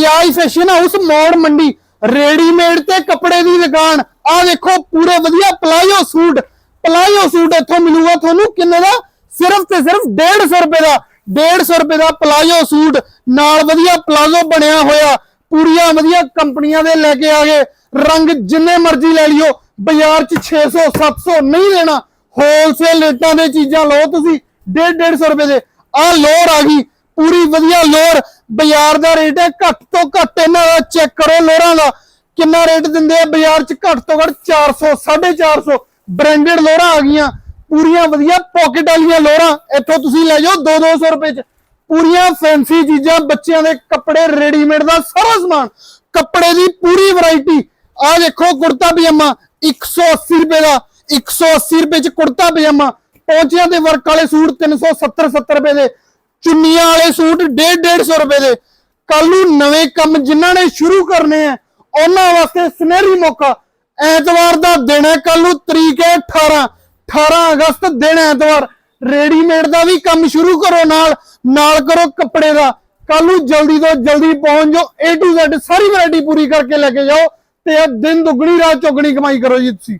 Bajaj fashion house ਮੋੜ ਮੰਡੀ readymade ਤੇ ਕੱਪੜੇ ਦੀ ਦੁਕਾਨ। ਆ ਦੇਖੋ ਪੂਰੇ ਵਧੀਆ ਪਲਾਜੋ ਸੂਟ ਪਲਾਜੋ ਸੂਟ ਇੱਥੋਂ ਮਿਲੂਗਾ ਤੁਹਾਨੂੰ। ਕਿੰਨੇ ਦਾ? ਸਿਰਫ ਤੇ ਸਿਰਫ 150 ਰੁਪਏ ਦਾ 150 ਰੁਪਏ ਦਾ ਪਲਾਜੋ ਸੂਟ। ਨਾਲ ਵਧੀਆ ਪਲਾਜੋ ਬਣਿਆ ਹੋਇਆ। ਪੂਰੀਆਂ ਵਧੀਆ ਕੰਪਨੀਆਂ ਦੇ ਲੈ ਕੇ ਆ ਗਏ। ਰੰਗ ਜਿੰਨੇ ਮਰਜ਼ੀ ਲੈ ਲਿਓ, ਬਾਜ਼ਾਰ 'ਚ 600 700 ਨਹੀਂ ਲੈਣਾ। ਹੋਲਸੇਲ ਰੇਟਾਂ ਦੇ ਚੀਜ਼ਾਂ ਲਓ ਤੁਸੀਂ 150 150 ਰੁਪਏ ਦੇ। ਆ ਲੋਰ ਆ ਗਈ, ਪੂਰੀ ਵਧੀਆ ਲੋਰ ਬਾਜ਼ਾਰ ਦਾ ਰੇਟ ਹੈ ਘੱਟ ਤੋਂ ਘੱਟ ਇਹਨਾਂ ਦਾ ਚੈੱਕ ਕਰੋ ਲੋਰਾਂ ਦਾ। ਕਿੰਨਾ ਰੇਟ ਦਿੰਦੇ ਆ ਬਾਜ਼ਾਰ 'ਚ? ਘੱਟ ਤੋਂ ਘੱਟ 400 450 ਬ੍ਰਾਂਡਡ ਲੋਰਾਂ ਆ ਗਈਆਂ। ਪੂਰੀਆਂ ਵਧੀਆ ਪਾਕਟ ਵਾਲੀਆਂ ਲੋਰਾਂ ਇੱਥੋਂ ਤੁਸੀਂ ਲੈ ਜਾਓ 2-200 ਰੁਪਏ 'ਚ। ਪੂਰੀਆਂ ਫੈਂਸੀ ਚੀਜ਼ਾਂ, ਬੱਚਿਆਂ ਦੇ ਕੱਪੜੇ ਰੈਡੀਮੇਡ ਦਾ ਸਾਰਾ ਸਮਾਨ। ਕੱਪੜੇ ਦੀ ਪੂਰੀ ਵੈਰਾਈਟੀ ਆ ਦੇਖੋ ਕੁੜਤਾ ਪਜਾਮਾ 180 ਰੁਪਏ ਦਾ। 180 ਰੁਪਏ 'ਚ ਕੁੜਤਾ ਪਜਾਮਾ। ਪੌਂਚਿਆਂ ਦੇ ਵਰਕ ਵਾਲੇ ਸੂਟ 370 70 ਰੁਪਏ ਦੇ। ਚੁੰਨੀਆਂ ਵਾਲੇ ਸੂਟ 150 150 ਰੁਪਏ ਦੇ। ਕੱਲ ਨੂੰ ਨਵੇਂ ਕੰਮ ਜਿਨ੍ਹਾਂ ਨੇ ਸ਼ੁਰੂ ਕਰਨੇ ਆ, ਉਹਨਾਂ ਵਾਸਤੇ ਸੁਨਹਿਰੀ ਮੌਕਾ। ਐਤਵਾਰ ਦਾ ਦਿਨ ਹੈ ਕੱਲ ਨੂੰ ਤਰੀਕ ਹੈ 18 18 ਅਗਸਤ ਦਿਨ ਐਤਵਾਰ। ਰੈਡੀਮੇਡ ਦਾ ਵੀ ਕੰਮ ਸ਼ੁਰੂ ਕਰੋ ਨਾਲ ਨਾਲ ਕਰੋ ਕੱਪੜੇ ਦਾ। ਕੱਲ ਨੂੰ ਜਲਦੀ ਤੋਂ ਜਲਦੀ ਪਹੁੰਚ ਜਾਓ, A to Z ਸਾਰੀ ਵੈਰਾਈਟੀ ਪੂਰੀ ਕਰਕੇ ਲੈ ਕੇ ਜਾਓ ਤੇ ਦਿਨ ਦੁੱਗਣੀ, ਰਾਤ ਚੌਗਣੀ ਕਮਾਈ ਕਰੋ ਜੀ ਤੁਸੀਂ।